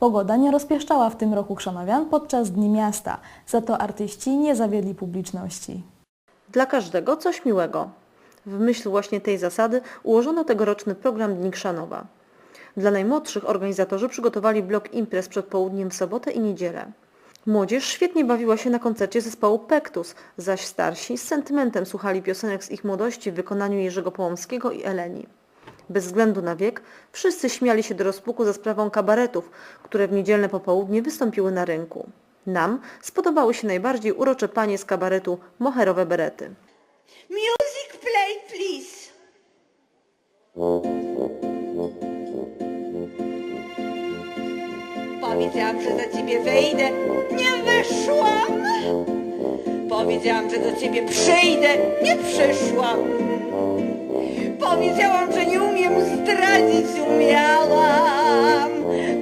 Pogoda nie rozpieszczała w tym roku chrzanowian podczas Dni Miasta, za to artyści nie zawiedli publiczności. Dla każdego coś miłego. W myśl właśnie tej zasady ułożono tegoroczny program Dni Krzanowa. Dla najmłodszych organizatorzy przygotowali blok imprez przed południem w sobotę i niedzielę. Młodzież świetnie bawiła się na koncercie zespołu Pektus, zaś starsi z sentymentem słuchali piosenek z ich młodości w wykonaniu Jerzego Połomskiego i Eleni. Bez względu na wiek, wszyscy śmiali się do rozpuku za sprawą kabaretów, które w niedzielne popołudnie wystąpiły na rynku. Nam spodobały się najbardziej urocze panie z kabaretu Moherowe Berety. Music play, please. Powiedziałam, że do ciebie wejdę, nie wyszłam. Powiedziałam, że do ciebie przyjdę, nie przyszłam. Zdradzić, umiałam.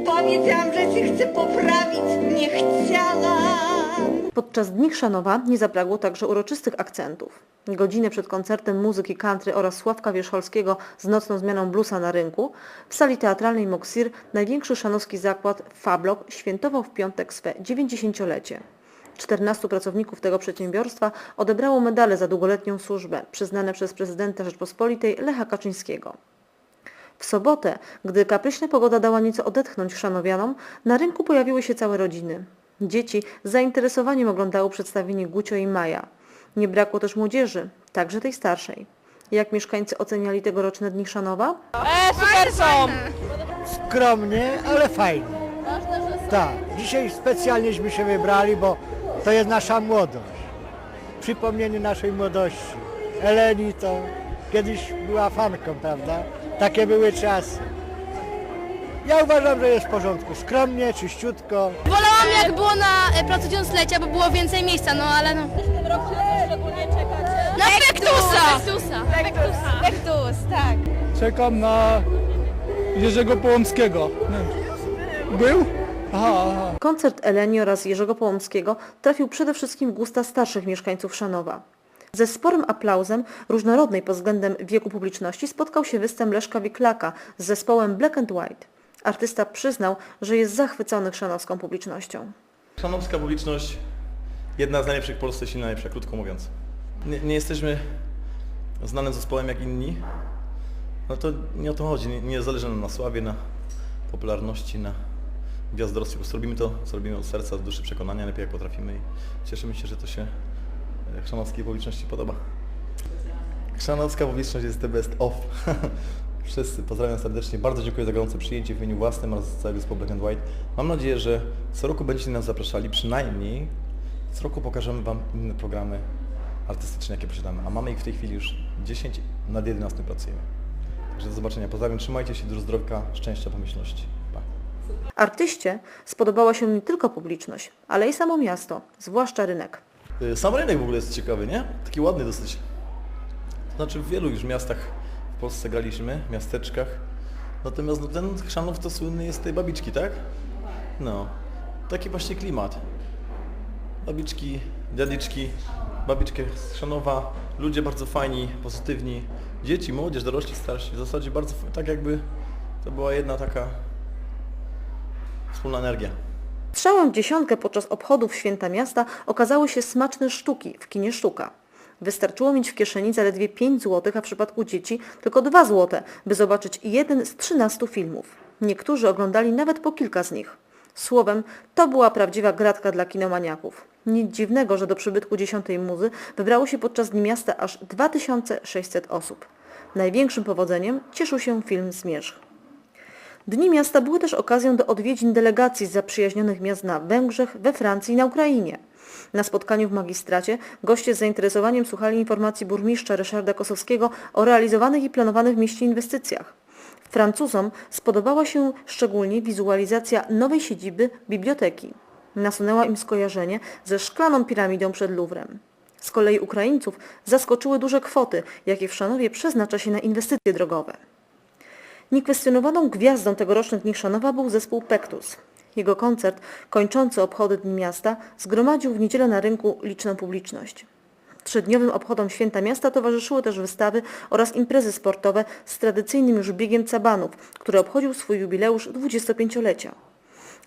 Powiedziałam, że cię chcę poprawić, nie chciałam. Podczas Dni Chrzanowa nie zabrakło także uroczystych akcentów. Godzinę przed koncertem muzyki country oraz Sławka Wierzcholskiego z nocną zmianą bluesa na rynku, w sali teatralnej Moksir największy szanowski zakład Fablok świętował w piątek swe 90-lecie. 14 pracowników tego przedsiębiorstwa odebrało medale za długoletnią służbę przyznane przez prezydenta Rzeczpospolitej Lecha Kaczyńskiego. W sobotę, gdy kapryśna pogoda dała nieco odetchnąć chrzanowianom, na rynku pojawiły się całe rodziny. Dzieci z zainteresowaniem oglądały przedstawienie Gucio i Maja. Nie brakło też młodzieży, także tej starszej. Jak mieszkańcy oceniali tegoroczne dni Chrzanowa? E, super są! skromnie, ale fajnie. Tak, dzisiaj specjalnieśmy się wybrali, bo to jest nasza młodość. Przypomnienie naszej młodości. Eleni to kiedyś była fanką, prawda? Takie były czasy. Ja uważam, że jest w porządku. Skromnie, czyściutko. Wolałam jak było na e, placu bo było więcej miejsca, no ale no. Na Pektusa! Pektusa. Pektus, tak. Czekam na Jerzego Połomskiego. Nie. Był? Aha, aha. Koncert Eleni oraz Jerzego Połomskiego trafił przede wszystkim w gusta starszych mieszkańców Szanowa. Ze sporym aplauzem różnorodnej pod względem wieku publiczności spotkał się występ Leszka Wiklaka z zespołem Black and White. Artysta przyznał, że jest zachwycony chrzanowską publicznością. Szanowska publiczność, jedna z najlepszych w Polsce, silna najlepsza, krótko mówiąc. Nie, nie jesteśmy znanym zespołem jak inni, no to nie o to chodzi, nie, nie zależy nam na sławie, na popularności, na gwiazdorstwie, po prostu robimy to, co robimy od serca, z duszy przekonania, lepiej jak potrafimy i cieszymy się, że to się chrzanowskiej publiczności podoba. Chrzanowska publiczność jest the best of. Wszyscy pozdrawiam serdecznie. Bardzo dziękuję za gorące przyjęcie w imieniu własnym oraz całego zespołu Black and White. Mam nadzieję, że co roku będziecie nas zapraszali, przynajmniej co roku pokażemy Wam inne programy artystyczne, jakie posiadamy. A mamy ich w tej chwili już 10, nad 11 pracujemy. Także do zobaczenia. Pozdrawiam, trzymajcie się, dużo zdrowia, szczęścia, pomyślności. Pa. Artyście spodobała się nie tylko publiczność, ale i samo miasto, zwłaszcza rynek. Y, Sam rynek w ogóle jest ciekawy, nie? Taki ładny dosyć. To znaczy w wielu już miastach w Polsce graliśmy, miasteczkach. Natomiast no, ten Chrzanów to słynny jest tej babiczki, tak? No. Taki właśnie klimat. Babiczki, dziadyczki, babiczkę z Chrzanowa, ludzie bardzo fajni, pozytywni. Dzieci, młodzież, dorośli, starsi. W zasadzie bardzo tak jakby to była jedna taka wspólna energia. Strzałem w dziesiątkę podczas obchodów Święta Miasta okazały się smaczne sztuki w kinie Sztuka. Wystarczyło mieć w kieszeni zaledwie 5 zł, a w przypadku dzieci tylko 2 zł, by zobaczyć jeden z 13 filmów. Niektórzy oglądali nawet po kilka z nich. Słowem, to była prawdziwa gratka dla kinomaniaków. Nic dziwnego, że do przybytku dziesiątej muzy wybrało się podczas Dni Miasta aż 2600 osób. Największym powodzeniem cieszył się film Zmierzch. Dni miasta były też okazją do odwiedzin delegacji z zaprzyjaźnionych miast na Węgrzech, we Francji i na Ukrainie. Na spotkaniu w magistracie goście z zainteresowaniem słuchali informacji burmistrza Ryszarda Kosowskiego o realizowanych i planowanych w mieście inwestycjach. Francuzom spodobała się szczególnie wizualizacja nowej siedziby biblioteki. Nasunęła im skojarzenie ze szklaną piramidą przed Luwrem. Z kolei Ukraińców zaskoczyły duże kwoty, jakie w Szanowie przeznacza się na inwestycje drogowe. Niekwestionowaną gwiazdą tegorocznych Dni Chrzanowa był zespół Pektus. Jego koncert, kończący obchody Dni Miasta, zgromadził w niedzielę na rynku liczną publiczność. Trzydniowym obchodom Święta Miasta towarzyszyły też wystawy oraz imprezy sportowe z tradycyjnym już biegiem cabanów, który obchodził swój jubileusz 25-lecia.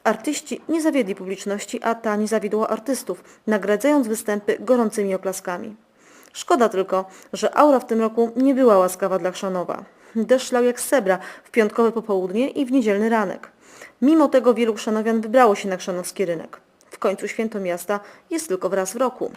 Artyści nie zawiedli publiczności, a ta nie zawiodła artystów, nagradzając występy gorącymi oklaskami. Szkoda tylko, że aura w tym roku nie była łaskawa dla Chrzanowa. Deszcz lał jak sebra w piątkowe popołudnie i w niedzielny ranek. Mimo tego wielu chrzanowian wybrało się na chrzanowski rynek. W końcu święto miasta jest tylko raz w roku.